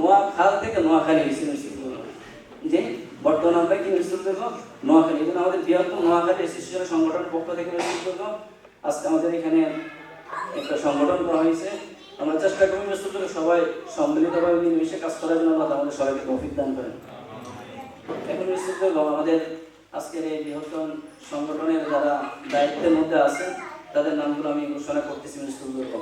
নোয়া খাল থেকে নোয়াখালী মিষ্টিগুলো যে বর্তমান আমরা কি মিছিল দেবো নোয়াখালী। কিন্তু আমাদের বৃহত্তম নোয়াখালী অ্যাসোসিয়েশন সংগঠনের পক্ষ থেকে মিছিল করব। আজকে আমাদের এখানে একটা সংগঠন করা হয়েছে। আমরা চেষ্টা করি মিছিল করে সবাই সম্মিলিতভাবে মিলেমিশে কাজ করার জন্য আল্লাহ আমাদের সবাইকে তৌফিক দান করেন। এখন মিছিল করব আমাদের আজকের এই বৃহত্তম সংগঠনের যারা দায়িত্বের মধ্যে আছেন, তাদের নামগুলো আমি ঘোষণা করতেছি মিছিল করব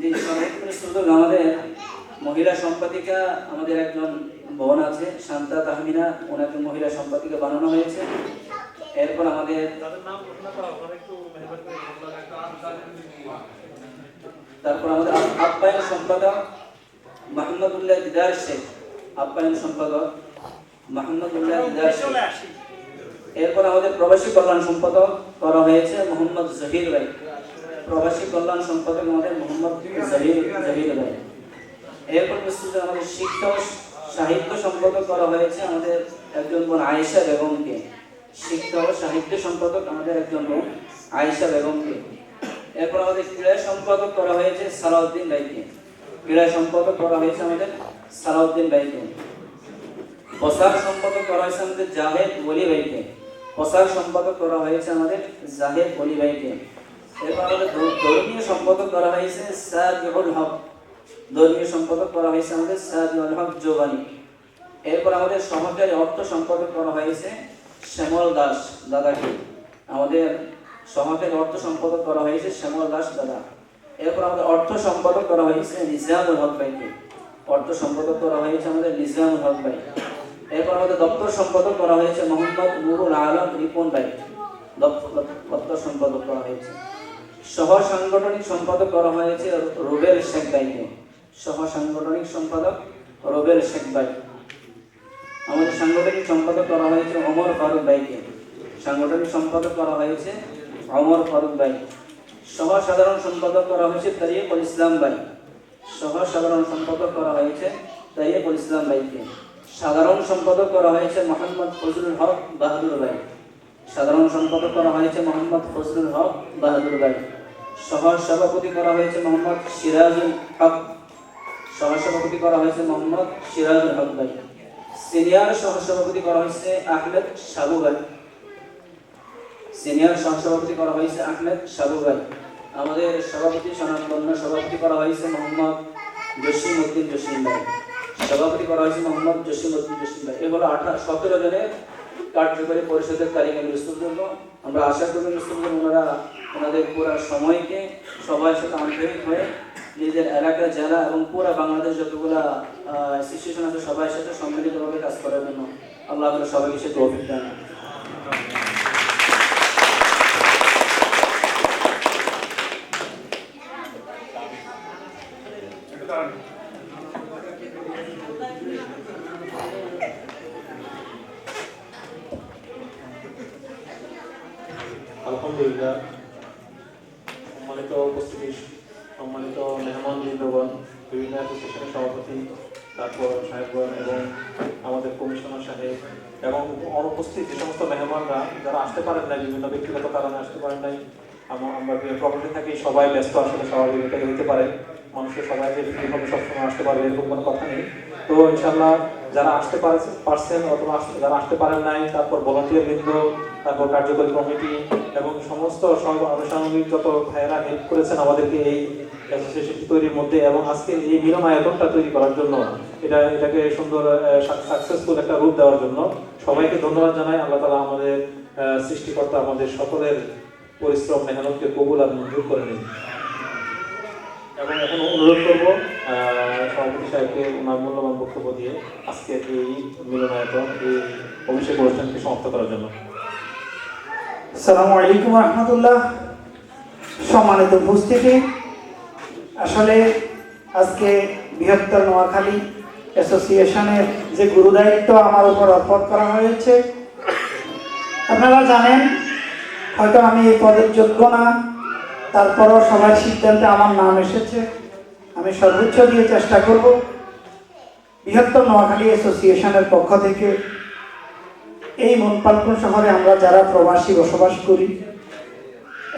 যে সংগঠনের আমাদের মহিলা সম্পাদিকা আমাদের একজন বোন আছে শান্তা তাহমিনা। ওনাকে মহিলা সম্পাদিকা বানানো হয়েছে। এরপর আমাদের। তারপর আমাদের আপ্যায়ন সম্পাদক মাহমুদুল্লাহ দিদার শেখ। আপ্যায়ন সম্পাদক মাহমুদুল্লাহ দিদার শেখ। এরপর আমাদের প্রবাসী কল্যাণ সম্পাদক করা হয়েছে মোহাম্মদ জহির ভাই। প্রবাসী কল্যাণ সম্পাদক আমাদের মোহাম্মদ এরপর বিস্তৃত আমাদের শিক্ষা সাহিত্য সম্পাদক করা হয়েছে আমাদের একজন বোন আয়েশা বেগমকে। শিক্ষা ও সাহিত্য সম্পাদক আমাদের একজন বোন আয়েশা বেগমকে। এরপর আমাদের ক্রীড়া সম্পাদক করা হয়েছে সালাউদ্দিন ভাইকে। ক্রীড়া সম্পাদক করা হয়েছে আমাদের সালাউদ্দিন ভাইকে। প্রসার সম্পাদক করা হয়েছে আমাদের জাহেদ ওলি ভাইকে। প্রসার সম্পাদক করা হয়েছে আমাদের জাহেদ ওলি ভাইকে। এরপর আমাদের ধর্মীয় সম্পাদক করা হয়েছে করা হয়েছে আমাদের এরপর আমাদের সহকারী অর্থ সম্পাদক করা হয়েছে শ্যামল দাস দাদাকে। আমাদের সহকারী অর্থ সম্পাদক করা হয়েছে শ্যামল দাস দাদা। এরপর আমাদের অর্থ সম্পাদক করা হয়েছে নিজামুল হক ভাইকে। অর্থ সম্পাদক করা হয়েছে আমাদের নিজামুল হক ভাই। এরপর আমাদের দপ্তর সম্পাদক করা হয়েছে মোহাম্মদ নুরুল আলম রিপন ভাই। দপ্তর সম্পাদক করা হয়েছে। সহ সাংগঠনিক সম্পাদক করা হয়েছে রুবেল শেখ ভাইকে সহ সাংগঠনিক সম্পাদক রুবেল শেখ ভাই আমাদের সাংগঠনিক সম্পাদক করা হয়েছে অমর ফারুক ভাইকে। সাংগঠনিক সম্পাদক করা হয়েছে অমর ফারুক ভাই। সহ সাধারণ সম্পাদক করা হয়েছে তারিকুল ইসলাম ভাই। সহ সাধারণ সম্পাদক করা হয়েছে তারিকুল ইসলাম ভাইকে। সাধারণ সম্পাদক করা হয়েছে মোহাম্মদ ফজলুল হক বাহাদুর ভাই। সাধারণ সম্পাদক করা হয়েছে মোহাম্মদ ফজলুল হক বাহাদুর ভাই। সহ সভাপতি করা হয়েছে মোহাম্মদ সিরাজুল হক। সহ সভাপতি করা হয়েছে মোহাম্মদ সিরাজুল হক ভাই। সিনিয়র সহ সভাপতি করা হয়েছে আহমেদ সাবু ভাই। সিনিয়র সহ সভাপতি করা হয়েছে আহমেদ সাবু ভাই। আমাদের সভাপতি সনাতন্য সভাপতি করা হয়েছে মোহাম্মদ জসিম উদ্দিন জসিম ভাই। সভাপতি করা হয়েছে মোহাম্মদ জসিম উদ্দিন জসিম ভাই। এ হলো আঠারো সতেরো জনের কার্যকরী পরিষদের তারিখে নিরস্তুর জন্য আমরা আশা করি নিরস্তুর ওনারা ওনাদের পুরো সময়কে সবার সাথে আন্তরিক হয়ে নিজের এলাকা, জেলা এবং পুরো বাংলাদেশ যতগুলো অ্যাসোসিয়েশন আছে সবার সাথে সম্মিলিতভাবে কাজ করার জন্য আল্লাহ সবাইকে সে তৌফিক দান আলহামদুলিল্লাহ। সম্মানিত উপস্থিতি, সম্মানিত মেহমান বৃন্দগণ, বিভিন্ন অ্যাসোসিয়েশনের সভাপতি, তারপর সাহেবগণ এবং আমাদের কমিশনার সাহেব এবং অনুপস্থিত যে সমস্ত মেহমানরা, যারা আসতে পারেন নাই, বিভিন্ন ব্যক্তিগত কারণে আসতে পারেন নাই আমরা প্রপার্টি থাকি, সবাই ব্যস্ত, আসলে স্বাভাবিক এটাই হতে পারে। মানুষের সবাই যে সবসময় আসতে পারবে, এরকম কোনো কথা নেই। তো ইনশাল্লাহ যারা আসতে পারছে- পারছেন অথবা যারা আসতে পারেন নাই, তারপর ভলান্টিয়ার বৃন্দ তারপর কার্যকরী কমিটি এবং সমস্ত আনুষঙ্গিক যত ভাইয়েরা হেল্প করেছেন আমাদেরকে এই অ্যাসোসিয়েশনটি তৈরির মধ্যে এবং আজকে এই মিলনায়তনটা তৈরি করার জন্য, এটা এটাকে সুন্দর সাকসেসফুল একটা রূপ দেওয়ার জন্য সবাইকে ধন্যবাদ জানাই। আল্লাহ তালা আমাদের সৃষ্টিকর্তা আমাদের সকলের পরিশ্রম, মেহনতকে কবুল আর মঞ্জুর করে নিন। এবং এখন অনুরোধ করব সভাপতি সাহেবকে ওনার মূল্যবান বক্তব্য দিয়ে আজকের এই মিলনায়তন, এই অভিষেক অনুষ্ঠানকে সমাপ্ত করার জন্য। আসসালামু আলাইকুম রহমতুল্লাহ। সম্মানিত উপস্থিতি। আসলে আজকে বৃহত্তর নোয়াখালী অ্যাসোসিয়েশনের যে গুরুদায়িত্ব আমার উপর অর্পণ করা হয়েছে, আপনারা জানেন, হয়তো আমি এই পদের যোগ্য না, তারপরও সবার সিদ্ধান্তে আমার নাম এসেছে। আমি সর্বোচ্চ দিয়ে চেষ্টা করব। বৃহত্তর নোয়াখালী অ্যাসোসিয়েশনের পক্ষ থেকে এই মনপালকুন শহরে আমরা যারা প্রবাসী বসবাস করি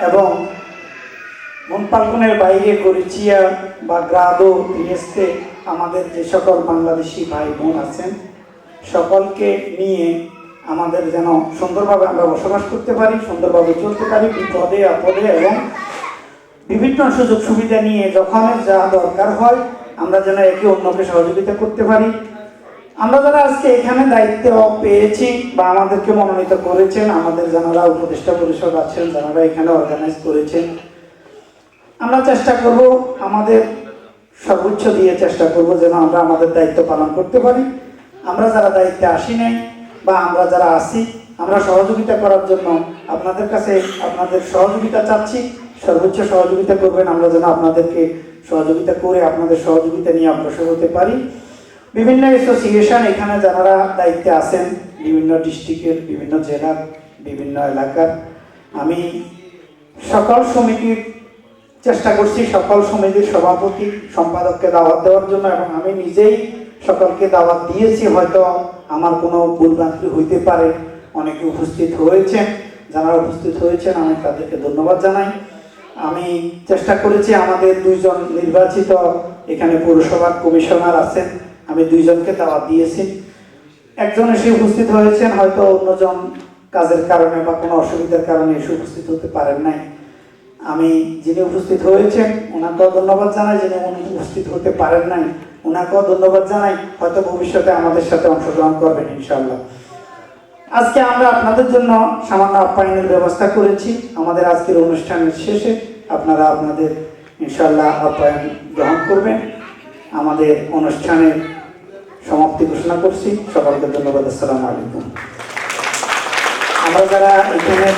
এবং মনপালকুনের বাইরে গরিচিয়া বা গ্রাদো ত্রিয়েস্তে আমাদের যে সকল বাংলাদেশি ভাই বোন আছেন, সকলকে নিয়ে আমাদের যেন সুন্দরভাবে আমরা বসবাস করতে পারি, সুন্দরভাবে চলতে পারি, বিপদে আপদে এবং বিভিন্ন সুযোগ সুবিধা নিয়ে যখন যা দরকার হয়, আমরা যেন একে অন্যকে সহযোগিতা করতে পারি। আমরা যারা আজকে এখানে দায়িত্ব পেয়েছি বা আমাদেরকে মনোনীত করেছেন, আমাদের যারা উপদেষ্টা পরিষদ আছেন, যারা এখানে অর্গানাইজ করেছেন, আমরা চেষ্টা করব, আমাদের সর্বোচ্চ দিয়ে চেষ্টা করব যেন আমরা আমাদের দায়িত্ব পালন করতে পারি। আমরা যারা দায়িত্বে আসি নাই বা আমরা যারা আসি আমরা সহযোগিতা করার জন্য আপনাদের কাছে আপনাদের সহযোগিতা চাচ্ছি। সর্বোচ্চ সহযোগিতা করবেন। আমরা যেন আপনাদেরকে সহযোগিতা করে আপনাদের সহযোগিতা নিয়ে অগ্রসর হতে পারি। বিভিন্ন অ্যাসোসিয়েশন এখানে যারা দায়িত্বে আছেন, বিভিন্ন ডিস্ট্রিক্টের বিভিন্ন জেলার, বিভিন্ন এলাকার, আমি সকল সমিতির চেষ্টা করছি, সকল সমিতির সভাপতি, সম্পাদককে দাওয়াত দেওয়ার জন্য এবং আমি নিজেই সকলকে দাওয়াত দিয়েছি। হয়তো আমার কোনো ভুলভ্রান্তি হইতে পারে। অনেকে উপস্থিত হয়েছেন। যারা উপস্থিত হয়েছেন, আমি তাদেরকে ধন্যবাদ জানাই। আমি চেষ্টা করেছি আমাদের দুইজন নির্বাচিত এখানে পৌরসভার কমিশনার আছেন, আমি দুইজনকে দাওয়াত দিয়েছি। একজন এসে উপস্থিত হয়েছেন, হয়তো অন্যজন কাজের কারণে বা কোনো অসুবিধার কারণে এসে উপস্থিত হতে পারেন নাই। আমি যিনি উপস্থিত হয়েছেন, ওনাকেও ধন্যবাদ জানাই, যিনি উনি উপস্থিত হতে পারেন নাই, ওনাকেও ধন্যবাদ জানাই, হয়তো ভবিষ্যতে আমাদের সাথে অংশগ্রহণ করবেন ইনশাল্লাহ আজকে আমরা আপনাদের জন্য সামান্য আপ্যায়নের ব্যবস্থা করেছি। আমাদের আজকের অনুষ্ঠানের শেষে আপনারা আপনাদের ইনশাল্লাহ আপ্যায়ন গ্রহণ করবেন। আমাদের অনুষ্ঠানের সমাপ্তি ঘোষণা করছি। সকলকে ধন্যবাদ। আসসালামু আলাইকুম। আমরা যারা এখানে